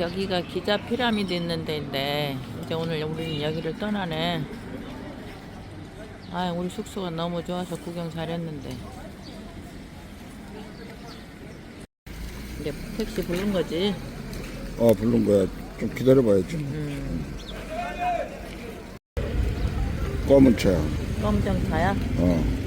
여기가 기자 피라미드 있는 데인데 이제 오늘 우리는 여기를 떠나네. 아, 우리 숙소가 너무 좋아서 구경 잘했는데. 이제 택시 부른 거지. 어 부른 거야 좀 기다려봐야지 음, 검은 차야 검정 차야. 어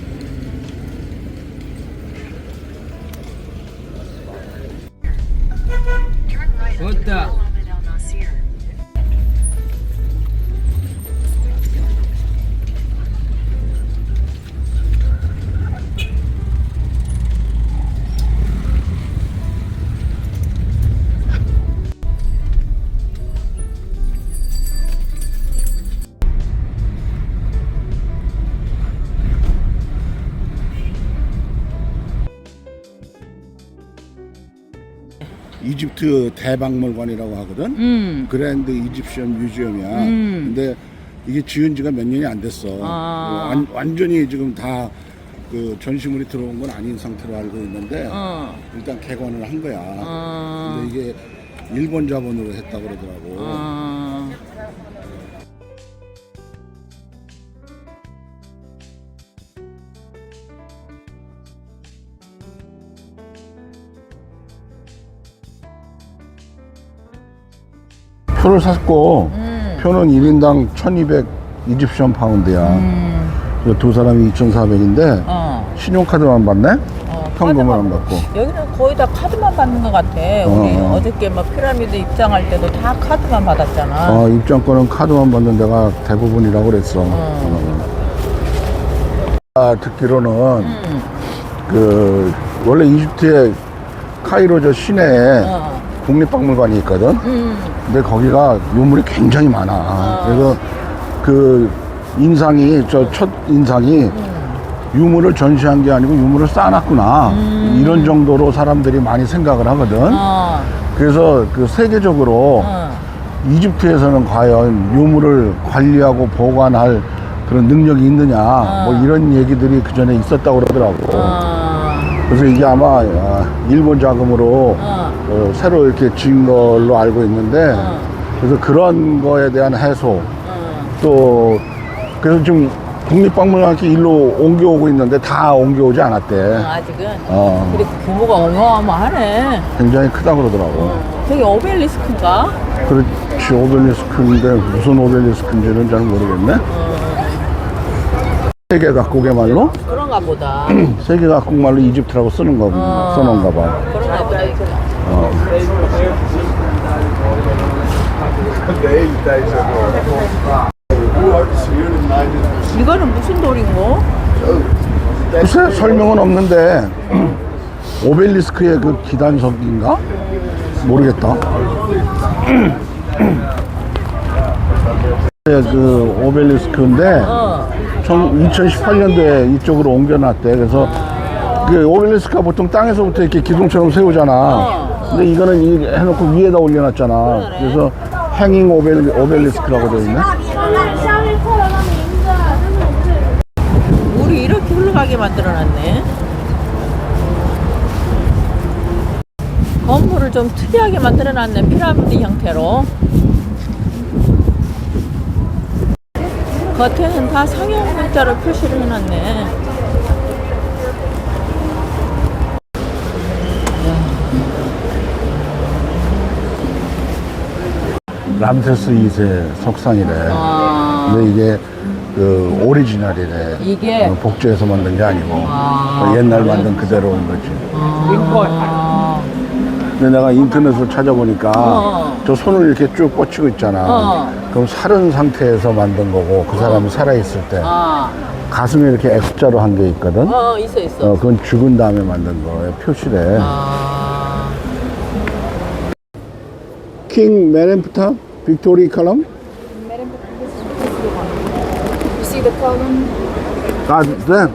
이집트 대박물관이라고 하거든 음. 그랜드 이집션 뮤지엄이야 음. 근데 이게 지은 지가 몇 년이 안 됐어 아. 완, 완전히 지금 다 그 전시물이 들어온 건 아닌 상태로 알고 있는데 어. 일단 개관을 한 거야 어. 근데 이게 일본 자본으로 했다 그러더라고 어. 표를 샀고 음. 표는 1인당 1200 이집션 파운드야 음. 그래서 두 사람이 2400인데 어. 신용카드만 받네? 어, 현금을 안 받고 여기는 거의 다 카드만 받는 것 같아. 우리 어. 어. 저께 막 피라미드 입장할 때도 다 카드만 받았잖아. 어, 입장권은 카드만 받는 데가 대부분이라고 그랬어. 어. 아, 듣기로는 음. 그 원래 이집트의 카이로 저 시내에 어. 국립박물관이 있거든. 음. 근데 거기가 유물이 굉장히 많아. 어. 그래서 그 인상이 저 첫 인상이 음. 유물을 전시한 게 아니고 유물을 쌓아놨구나. 이런 정도로 사람들이 많이 생각을 하거든. 어. 그래서 그 세계적으로 어. 이집트에서는 과연 유물을 관리하고 보관할 그런 능력이 있느냐 뭐 이런 얘기들이 그 전에 있었다고 그러더라고. 어. 그래서 이게 아마 아, 일본 자금으로 어. 어, 새로 이렇게 지은 걸로 알고 있는데 어. 그래서 그런 거에 대한 해소 어. 또 그래서 지금 국립박물관에 일로 옮겨오고 있는데 다 옮겨오지 않았대. 어, 아직은. 어, 그래 규모가 어마어마하네. 굉장히 크다 그러더라고. 저기 오벨리스크인가? 그렇지 오벨리스크인데 무슨 오벨리스크인지는 잘 모르겠네. 세계 각국의 말로 그런가 보다. 세계 각국 말로 이집트라고 쓰는 거 어. 써놓은가 봐. 그런가 보다. 어. 이거는 무슨 돌인고? 글쎄 설명은 없는데 오벨리스크의 그 기단석인가 모르겠다. 그 오벨리스크인데 어. 2018년도에 이쪽으로 옮겨놨대. 그래서 그 오벨리스크가 보통 땅에서부터 이렇게 기둥처럼 세우잖아. 근데 이거는 이 해놓고 위에다 올려놨잖아. 그래서 행잉 오벨, 오벨리스크라고 되어 있네. 물이 이렇게 흘러가게 만들어놨네. 건물을 좀 특이하게 만들어놨네. 피라미드 형태로. 겉에는 다 상형 문자로 표시를 해놨네. 람세스 2세 석상이래. 아, 근데 이게 그 오리지널이래. 이게? 어, 복제해서 만든 게 아니고 아, 옛날 만든 그대로 온 거지. 아, 근데 내가 인터넷으로 찾아보니까 어. 저 손을 이렇게 쭉 뻗치고 있잖아. 어. 그럼 살은 상태에서 만든 거고 그 사람이 살아있을 때 아, 가슴에 이렇게 X자로 한 게 있거든. 어, 있어, 있어. 어, 그건 죽은 다음에 만든 거에 표시래. 아, 킹 메렌프타 빅토리 컬럼 You see the column? 아, that?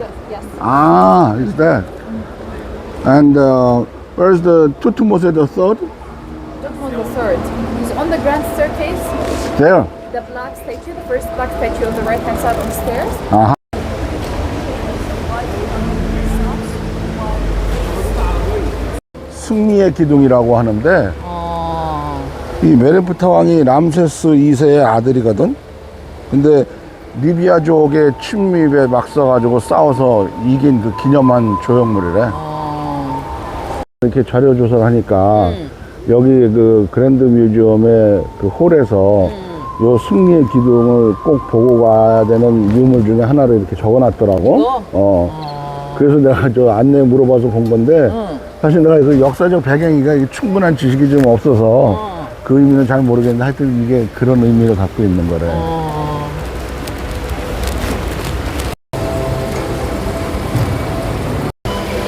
Ah, is that? And uh, where's the Tutmose the third? Tutmos the third. He's on the grand staircase. There. The black statue, the first black statue on the right hand side on the stairs. 아하. 승리의 기둥이라고 하는데 어, 이 메르프타 왕이 람세스 2세의 아들이거든. 근데 리비아족의 침입에 맞서가지고 싸워서 이긴 그 기념한 조형물이래. 어. 이렇게 자료 조사를 하니까 음. 여기 그 그랜드 뮤지엄의 그 홀에서 음. 요 승리의 기둥을 꼭 보고 가야 되는 유물 중에 하나를 이렇게 적어놨더라고. 이거? 어. 어. 그래서 내가 저 안내 물어봐서 본 건데 응. 사실 내가 그 역사적 배경이가 이게 충분한 지식이 좀 없어서 어. 그 의미는 잘 모르겠는데 하여튼 이게 그런 의미를 갖고 있는 거래. 어.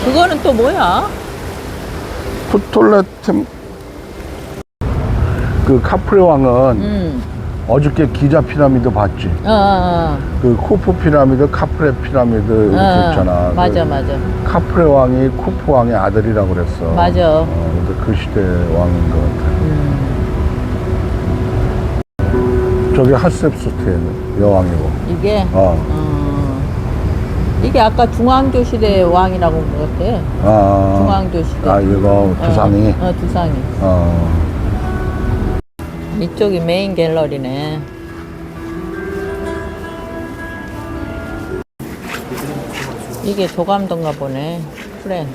그거는 또 뭐야? 프톨레템 그 카프레 왕은 음. 어저께 기자 피라미드 봤지? 어, 어, 그 쿠프 피라미드, 카프레 피라미드 어. 이렇게 어. 있잖아. 맞아, 그 맞아. 카프레 왕이 쿠프 왕의 아들이라고 그랬어. 맞아. 어, 근데 그 시대 왕인 것 같아. 음. 저기 하셉스트의 여왕이고. 이게 어. 어. 이게 아까 시대 왕이라고 같아. 아, 시대. 아, 이거 두상이. 어, 어, 두상이. 어. 이쪽이 메인 갤러리네. 이게 조감도인가 보네. 프렌.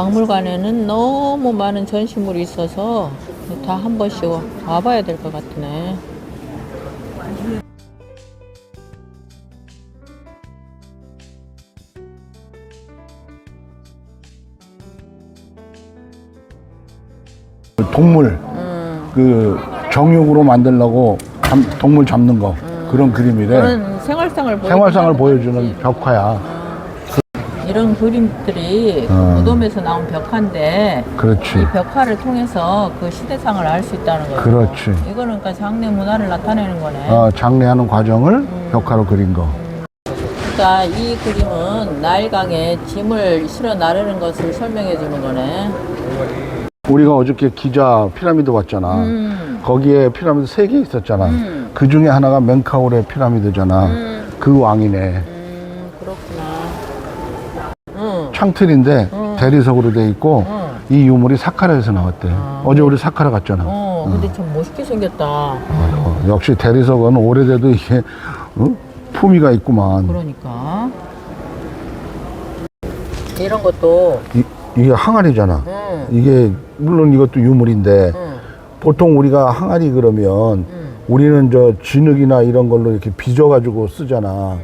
박물관에는 너무 많은 전시물이 있어서 다 한 번씩 와봐야 될 것 같으네. 동물, 음. 그 정육으로 만들려고 잡- 동물 잡는 거. 그런 그림이래. 그런 생활상을 생활상을. 보여주는 벽화야. 이런 그림들이 어. 무덤에서 나온 벽화인데 그렇지. 이 벽화를 통해서 그 시대상을 알 수 있다는 거죠. 그렇지. 이거는 그러니까 장례 문화를 나타내는 거네. 어, 장례하는 과정을 음. 벽화로 그린 거. 그러니까 이 그림은 나일강에 짐을 실어 나르는 것을 설명해 주는 거네. 우리가 어저께 기자 피라미드 봤잖아. 음. 거기에 피라미드 세 개 있었잖아. 음. 그 중에 하나가 멘카울의 피라미드잖아. 음. 그 왕이네. 음, 그렇구나. 응. 창틀인데 음. 대리석으로 돼 있고 응. 이 유물이 사카라에서 나왔대. 아, 어제 우리 사카라 갔잖아. 어, 근데 참 멋있게 생겼다. 아이고, 역시 대리석은 오래돼도 이게 어? 품위가 있구만. 그러니까. 이런 것도, 이, 이게 항아리잖아. 응, 이게 물론 이것도 유물인데 응, 보통 우리가 항아리 그러면 응. 우리는 저 진흙이나 이런 걸로 이렇게 빚어가지고 쓰잖아.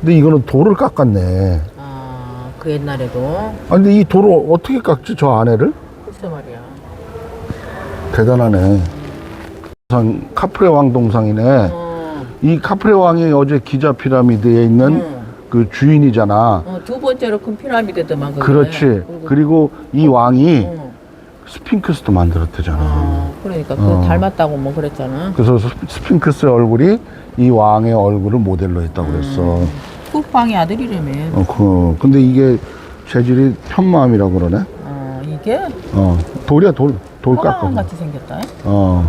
근데 이거는 돌을 깎았네. 아, 그 옛날에도. 아, 근데 이 돌을 어떻게 깎지, 저 안에를? 글쎄 말이야. 대단하네. 동상, 카프레 왕 동상이네. 어, 이 카프레 왕이 어제 기자 피라미드에 있는 응. 그 주인이잖아. 어, 두 번째로 큰 피라미드더만 그게. 그렇지. 그리고- 그리고 이 왕이 어, 스핑크스도 만들었대잖아. 어, 그러니까 그 어. 닮았다고 뭐 그랬잖아. 그래서 스- 스핑크스의 얼굴이 이 왕의 얼굴을 모델로 했다고 그랬어. 국방의 아들이라며. 어, 그, 근데 이게 재질이 편마음이라고 그러네. 어, 이게 어, 돌이야, 돌. 돌 깎아. 같이 생겼다. 어,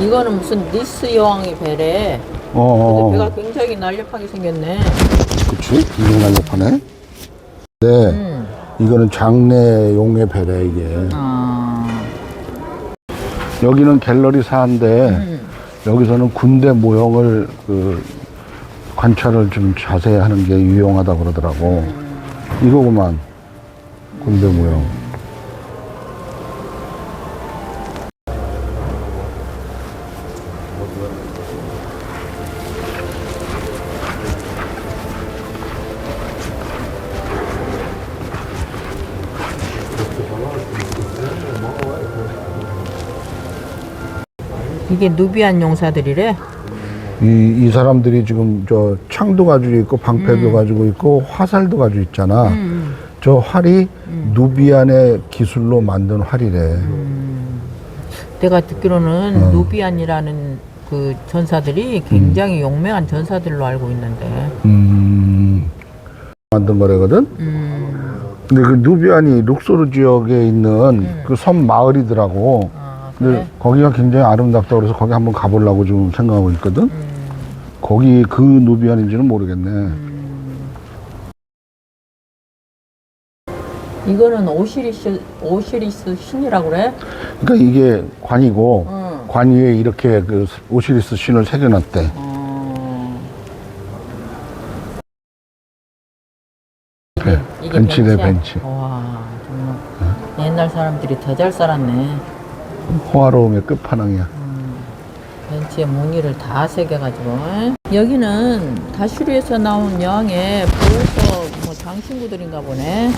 이거는 무슨 니스 여왕의 배래. 어, 근데 어. 배가 굉장히 날렵하게 생겼네. 그치? 이거 날렵하네. 네. 음. 이거는 장례용의 배래, 이게. 아. 여기는 갤러리 사인데, 음. 여기서는 군대 모형을 그 관찰을 좀 자세히 하는 게 유용하다 그러더라고. 이거구만. 군대 모형. 이게 누비안 용사들이래. 이, 이 사람들이 지금 저 창도 가지고 있고 방패도 가지고 있고 화살도 가지고 있잖아. 음. 저 활이 누비안의 기술로 만든 활이래. 내가 듣기로는 어. 누비안이라는 그 전사들이 굉장히 용맹한 전사들로 알고 있는데. 음, 만든 거래거든. 음. 근데 그 누비안이 룩소르 지역에 있는 그섬 마을이더라고. 아, 근데? 거기가 굉장히 아름답다고 그래서 거기 한번 가보려고 지금 생각하고 있거든. 음. 거기 그 누비안인지는 모르겠네. 이거는 오시리스 오시리스 신이라고 그래? 그러니까 이게 관이고 응. 관 위에 이렇게 그 오시리스 신을 새겨놨대. 어. 네, 이게 벤치네 벤치야? 벤치. 와 정말 옛날 사람들이 더 잘 살았네. 호화로움의 끝판왕이야. 벤치에 무늬를 다 새겨가지고 여기는 다슈리에서 나온 양의 보호서 뭐 장신구들인가 보네.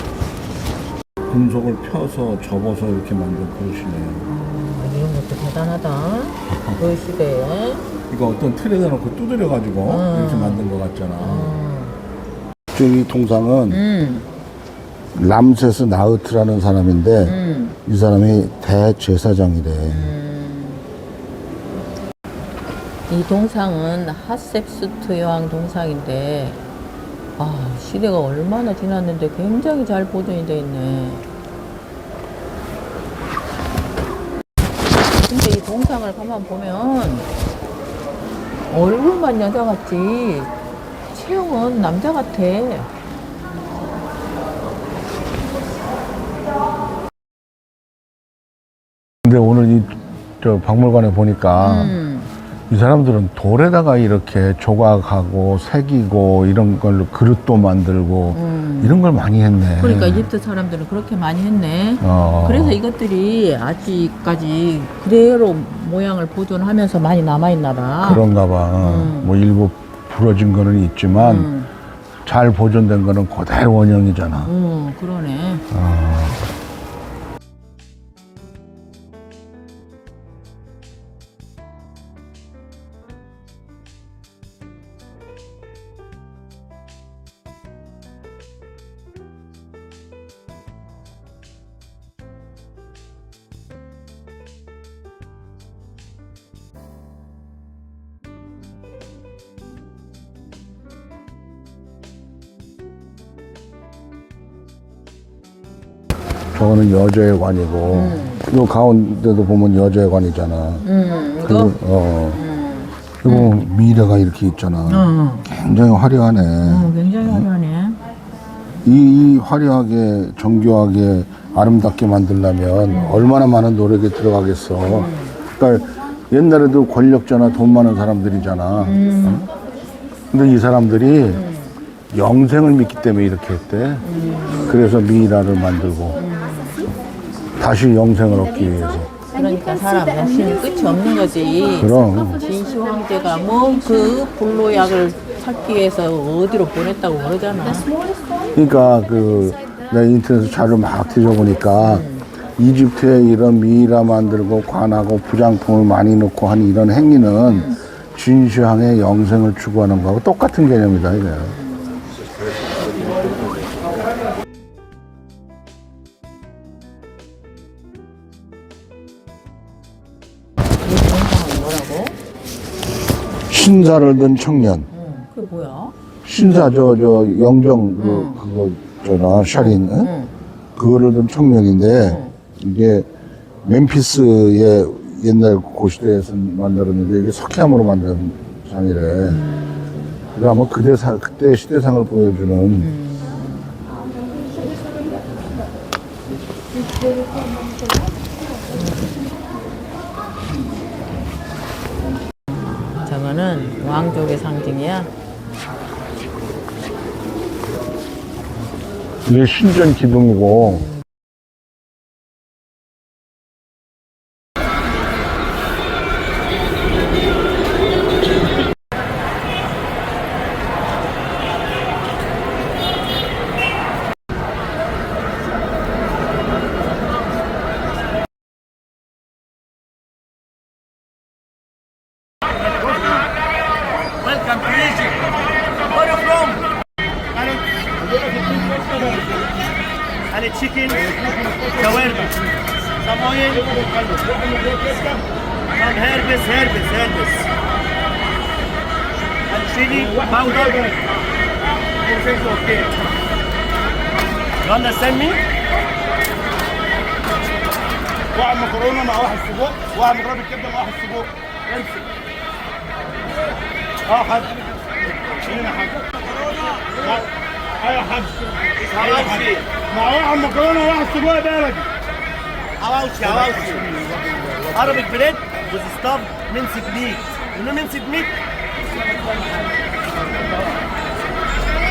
금속을 펴서 접어서 이렇게 만든 그릇이네요. 아, 이런 것도 대단하다. 그 시대에. 이거 어떤 틀에다 놓고 두드려가지고 음. 이렇게 만든 것 같잖아. 음. 이 동상은 음. 람세스 나우트라는 사람인데 음. 이 사람이 대제사장이래. 이 동상은 하셉스트 여왕 동상인데 아 시대가 얼마나 지났는데 굉장히 잘 보존이 돼 있네. 근데 이 동상을 가만 보면 얼굴만 여자 같지 체형은 남자 같아. 근데 오늘 이 저 박물관에 보니까 음. 이 사람들은 돌에다가 이렇게 조각하고 새기고 이런 걸로 그릇도 만들고 음. 이런 걸 많이 했네. 그러니까 이집트 사람들은 그렇게 많이 했네. 어. 그래서 이것들이 아직까지 그대로 모양을 보존하면서 많이 남아있나 봐. 그런가 봐. 음. 뭐 일부 부러진 거는 있지만 음, 잘 보존된 거는 그대로 원형이잖아. 음, 그러네. 어. 저거는 여자의 관이고 요 가운데도 보면 여자의 관이잖아. 음, 이거? 그리고 어. 음, 그리고 미래가 이렇게 있잖아. 어, 굉장히 화려하네. 어, 굉장히 화려하네. 이, 이 화려하게 정교하게 아름답게 만들려면 얼마나 많은 노력이 들어가겠어. 그러니까 옛날에도 권력자나 돈 많은 사람들이잖아. 어? 근데 이 사람들이 영생을 믿기 때문에 이렇게 했대. 그래서 미이라를 만들고 다시 영생을 얻기 위해서. 그러니까 사람 욕심이 끝이 없는 거지. 그럼 진시 황제가 뭐 그 불로약을 찾기 위해서 어디로 보냈다고 그러잖아. 그러니까 그 내가 인터넷에 자료 막 뒤져보니까 이집트에 이런 미이라 만들고 관하고 부장품을 많이 넣고 한 이런 행위는 진시황의 영생을 추구하는 거하고 똑같은 개념이다 이게. 이 신사를 든 청년. 응, 그게 뭐야? 신사 저 저 영정 그 그거 저나 샤린 응? 응. 그거를 든 청년인데 이게 멤피스의 옛날 고시대에서 만들었는데 이게 석회암으로 만든 상이래. 그러니까 아마 그때 사, 그때 시대상을 보여주는 저거는 왕족의 상징이야. 이게 신전 기둥이고 chili okay. You understand me? واحد مكرونه مع واحد سجق واحد مكرونه بالكبده مع واحد سجق امسك آه حاج هنا حاج أيوه حواوشي مع واحد مكرونه وواحد سجق بلدي حواوشي حواوشي Arabic bread with stuffed minced meat. You know minced meat?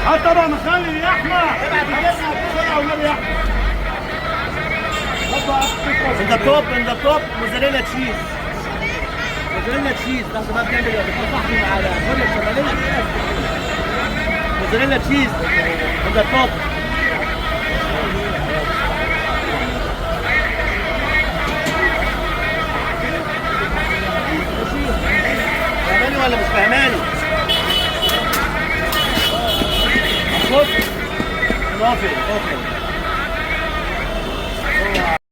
آه طبعا خالد يا أحمد ان ذا توب ان ذا توب موزاريلا تشيز. موزاريلا تشيز، لحظة بقى بتعمل إيه؟ بتصحني مع الكوريا الشمالية. موزاريلا تشيز، ان ذا توب فاهماني ولا مش فاهماني؟ Love it. Love it. Love it.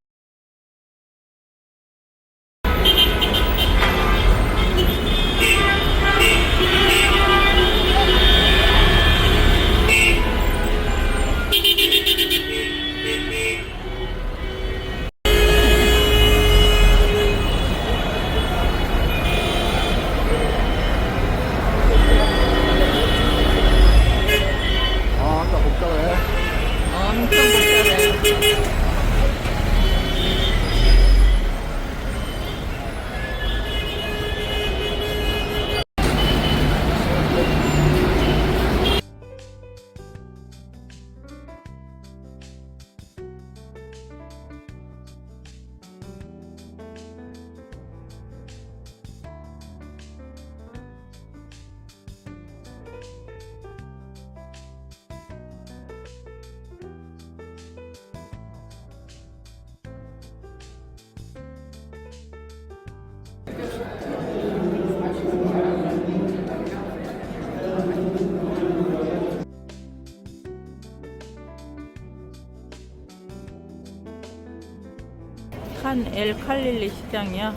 칸 엘 칼릴리 시장이야.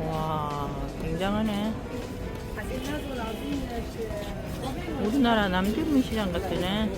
와, 굉장하네. 우리나라 남대문 시장 같으네.